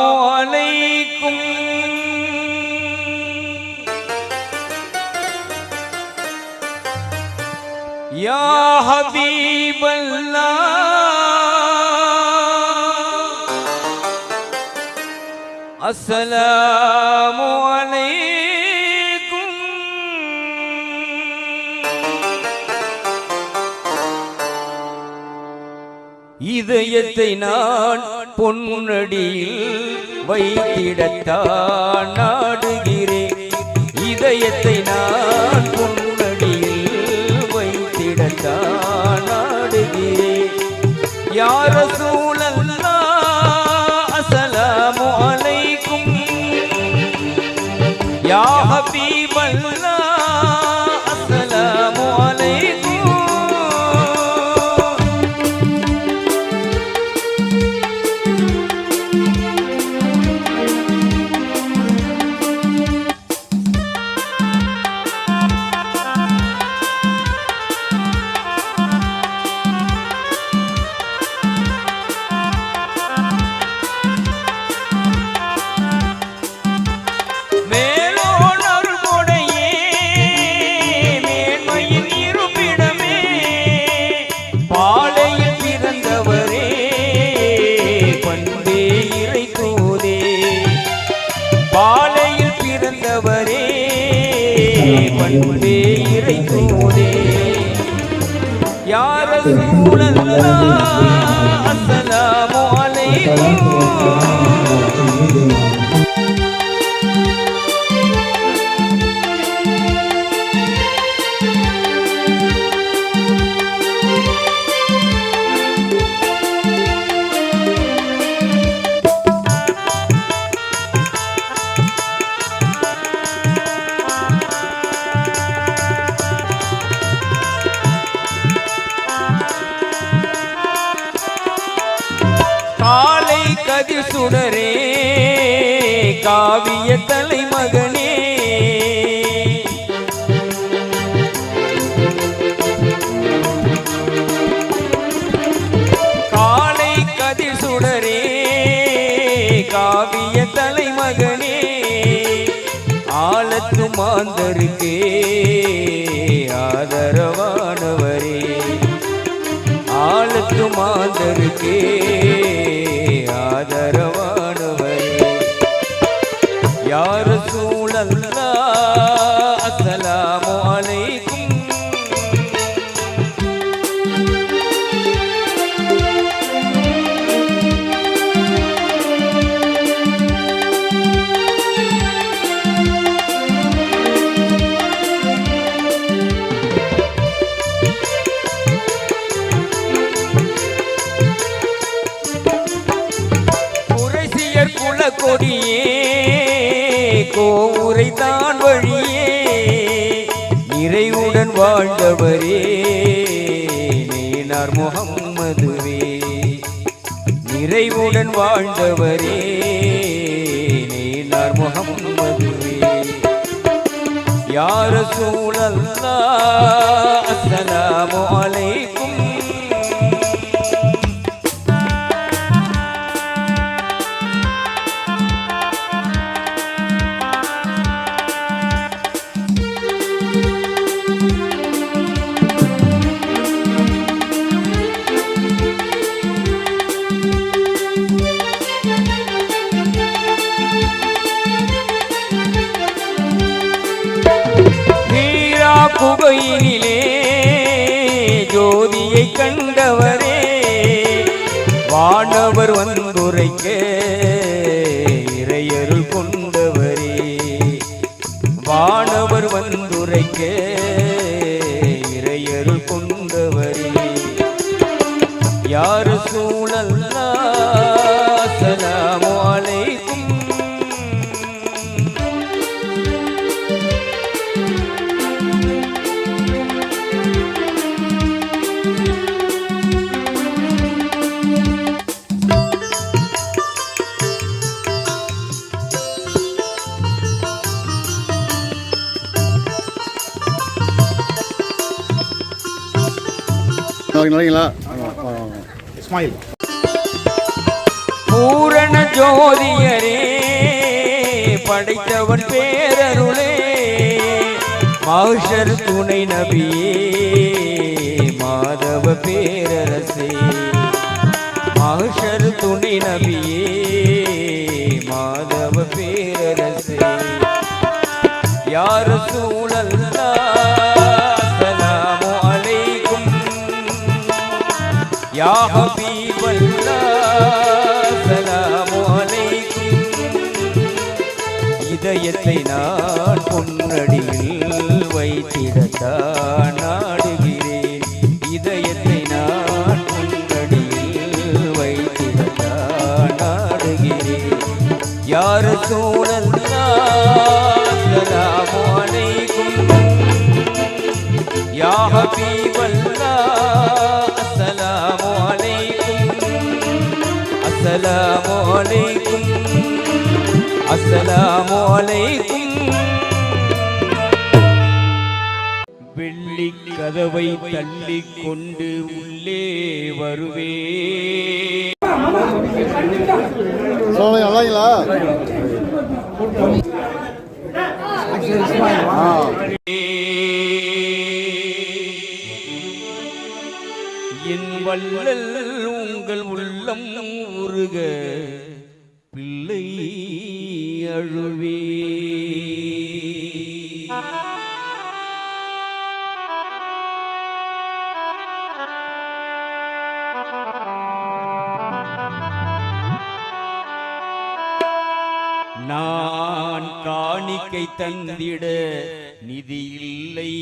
അസലാമലൈക്കും യാ ഹബീബല്ലാ. അസലാമലൈക്കും இதயத்தை நான் பொன்னடியில் வைத்திடத்தான் நாடுகிறேன். இதயத்தை நான் பொன்னடியில் வைத்திடத்தான் நாடுகிறேன். யார சூழல்லா பண்பே இறைத்தூதே. யார சூழல்லா அஸ்ஸலாமு அலைக்கும் சுடரே காவிய தலைமகனே. காலை கதிர் சுடரே காவிய தலைமகனே. ஆலத்து மாந்தருக்கே ஆதரவானவரே. ஆலத்து மாந்தருக்கே ஆதரவானவரே. யார் சூ வழியே கொடியே கோவுரை தான் வழியே இறைவுடன் வாழ்ந்தவரே நீனார் முகம்மதுவே. நிறைவுடன் வாழ்ந்தவரே நீனார் முகம்மதுவே. யார சூழல்லா அஸ்ஸலாமு அலைக்கும் குகையினிலே ஜோதியை கண்டவரே. வானவர் வந்துரைக்க இறையருள் கொண்டவரே. வானவர் வந்துரைக்க இறையருள் கொண்டவரே. யாரு சூழல் நல்லீங்களா இஸ்மாயில் பூரண ஜோதியரே படைத்தவன் பேரருளே மாஷர் துணை நபியே மாதவ பேரரசே. மாஷர் துணை நபியே மாதவ பேரரசே. யார் சூழல்லா யா ஹபீபல்லா சலாமு அலைக்கும் இதயத்தை நான் பொன்னடியில் வைத்திடத்தானா? அஸ்ஸலாமு அலைக்கும். அஸ்ஸலாமு அலைக்கும். வெள்ளி கதவை தள்ளி கொண்டு உள்ளே வருவே பிள்ளை அழுவே. நான் காணிக்கை தந்திட நிதி இல்லை.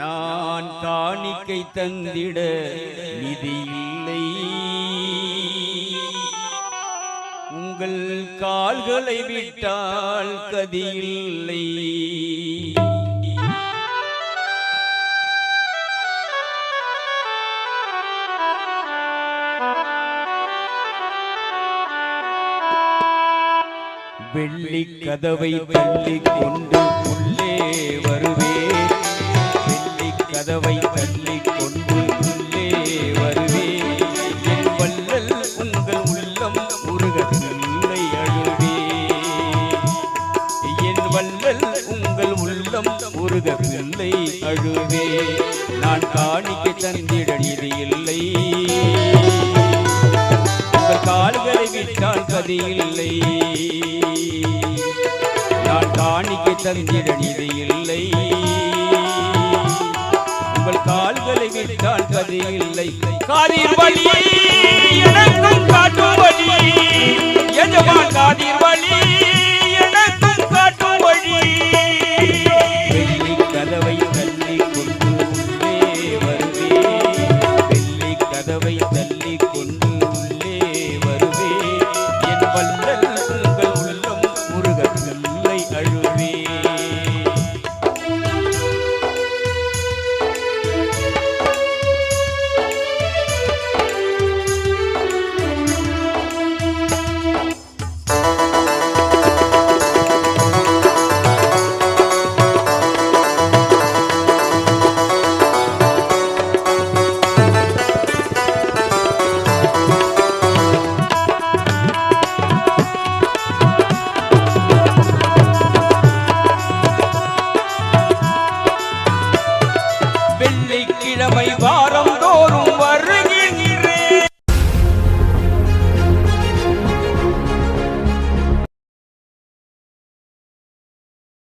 நான் காணிக்கை தந்திட நிதி இல்லை உங்கள் கால்களை விட்டால் கதியில்லை. வெள்ளி கதவை தள்ளிக் கொண்டு கதவை தள்ளி கொண்டு உள்ளே வருவே. என் வள்ளல் உங்கள் உள்ளம் உருக அழுவே. என் வள்ளல் உங்கள் உள்ளம் உருக அழுவே. நான் காணிக்க தந்திட இது இல்லை. உங்கள் கால்களை விட்டால் கதி இல்லை. நான் காணிக்க தந்திட இது இல்லை. உங்கள் கால்களை விட்டால் கதி இல்லை காதிர் வழி எனக்கும் காட்டும் வழி எஜமான் காதிர் வழி எனக்கும் காட்டும் வழி வெள்ளி கதவை தள்ளி கொண்டு உள்ளே வருவே வெள்ளி கதவை தள்ளி கொண்டு உள்ளே வருவே என் வல்லல்